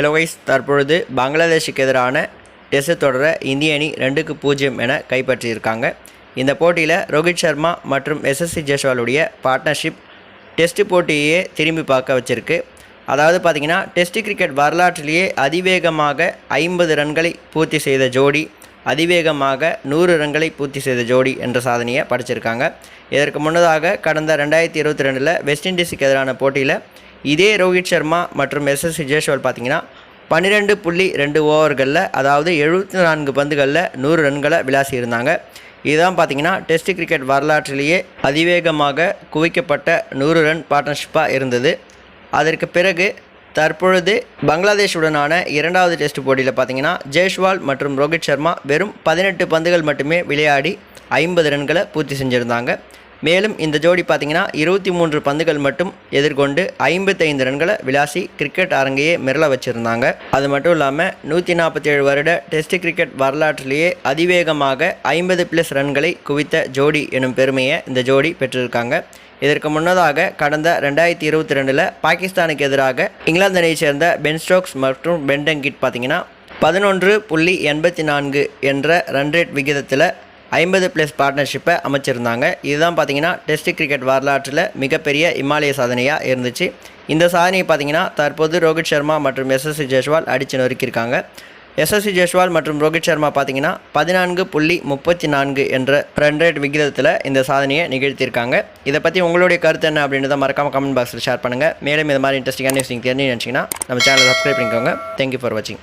Hello guys தற்பொழுது பங்களாதேஷுக்கு எதிரான test தொடரை இந்திய அணி ரெண்டுக்கு பூஜ்ஜியம் என கைப்பற்றியிருக்காங்க. இந்த போட்டியில் ரோஹித் சர்மா மற்றும் எஸ்எஸ்சி ஜெய்ஸ்வாலுடைய பார்ட்னர்ஷிப் டெஸ்ட் போட்டியே திரும்பி பார்க்க வச்சிருக்கு. அதாவது பார்த்தீங்கன்னா டெஸ்ட் கிரிக்கெட் வரலாற்றிலேயே அதிவேகமாக ஐம்பது ரன்களை பூர்த்தி செய்த ஜோடி அதிவேகமாக நூறு ரன்களை பூர்த்தி செய்த ஜோடி என்ற சாதனையை படைச்சிருக்காங்க. இதற்கு முன்னதாக கடந்த ரெண்டாயிரத்தி இருபத்தி ரெண்டில் வெஸ்ட் இண்டீஸுக்கு எதிரான போட்டியில் இதே ரோஹித் சர்மா மற்றும் எஸ்எஸ்சி ஜெய்ஸ்வால் பார்த்தீங்கன்னா பன்னிரெண்டு புள்ளி ரெண்டு ஓவர்களில் அதாவது எழுபத்தி நான்கு பந்துகளில் நூறு ரன்களை விளாசி இருந்தாங்க இதுதான் பார்த்தீங்கன்னா டெஸ்ட் கிரிக்கெட் வரலாற்றிலேயே அதிவேகமாக குவிக்கப்பட்ட நூறு ரன் பார்ட்னர்ஷிப்பாக இருந்தது. அதற்கு பிறகு தற்பொழுது பங்களாதேஷுடனான இரண்டாவது டெஸ்ட் போட்டியில் பார்த்தீங்கன்னா ஜெய்ஷ்வால் மற்றும் ரோஹித் சர்மா வெறும் பதினெட்டு பந்துகள் மட்டுமே விளையாடி ஐம்பது ரன்களை பூர்த்தி செஞ்சுருந்தாங்க. மேலும் இந்த ஜோடி பார்த்தீங்கன்னா இருபத்தி மூன்று பந்துகள் மட்டும் எதிர்கொண்டு ஐம்பத்தைந்து ரன்களை விளாசி கிரிக்கெட் அரங்கையே மிரள வச்சுருந்தாங்க. அது மட்டும் இல்லாமல் நூற்றி நாற்பத்தேழு வருட டெஸ்ட் கிரிக்கெட் வரலாற்றிலேயே அதிவேகமாக ஐம்பது ப்ளஸ் ரன்களை குவித்த ஜோடி எனும் பெருமையை இந்த ஜோடி பெற்றிருக்காங்க. இதற்கு முன்னதாக கடந்த ரெண்டாயிரத்தி இருபத்தி ரெண்டில் பாகிஸ்தானுக்கு எதிராக இங்கிலாந்து அணியைச் சேர்ந்த பென் ஸ்டோக்ஸ் மற்றும் பென்டங்கிட் பார்த்தீங்கன்னா பதினொன்று புள்ளி எண்பத்தி நான்கு என்ற ரன் ரேட் விகிதத்தில் ஐம்பது ப்ளஸ் பார்ட்னர்ஷிப்பை அமைச்சிருந்தாங்க. இதுதான் பார்த்தீங்கன்னா டெஸ்ட் கிரிக்கெட் வரலாற்றில் மிகப்பெரிய இமாலய சாதனையாக இருந்துச்சு. இந்த சாதனையை பார்த்தீங்கன்னா தற்போது ரோஹித் சர்மா மற்றும் எஸ்எஸ்சி ஜெய்ஸ்வால் அடித்து நொறுக்கியிருக்காங்க. எஸ்எஸ்சி ஜெய்ஸ்வால் மற்றும் ரோஹித் சர்மா பார்த்தீங்கன்னா பதினான்கு புள்ளி முப்பத்தி நான்கு என்ற ரன் ரேட் விகிதத்தில் இந்த சாதனையை நிகழ்த்தியிருக்காங்க. இதை பற்றி உங்களுடைய கருத்து என்ன அப்படின்றத மறக்காம கமெண்ட் பாக்ஸில் ஷேர் பண்ணுங்கள் மேலும் இது மாதிரி இன்ட்ரெஸ்டிங்கான நியூஸ் நீங்கள் தெரிஞ்சு நினச்சிங்கன்னா நம்ம சேனலை சப்ஸ்கிரைப் பண்ணிக்கோங்க. தேங்க்யூ ஃபார் வாட்சிங்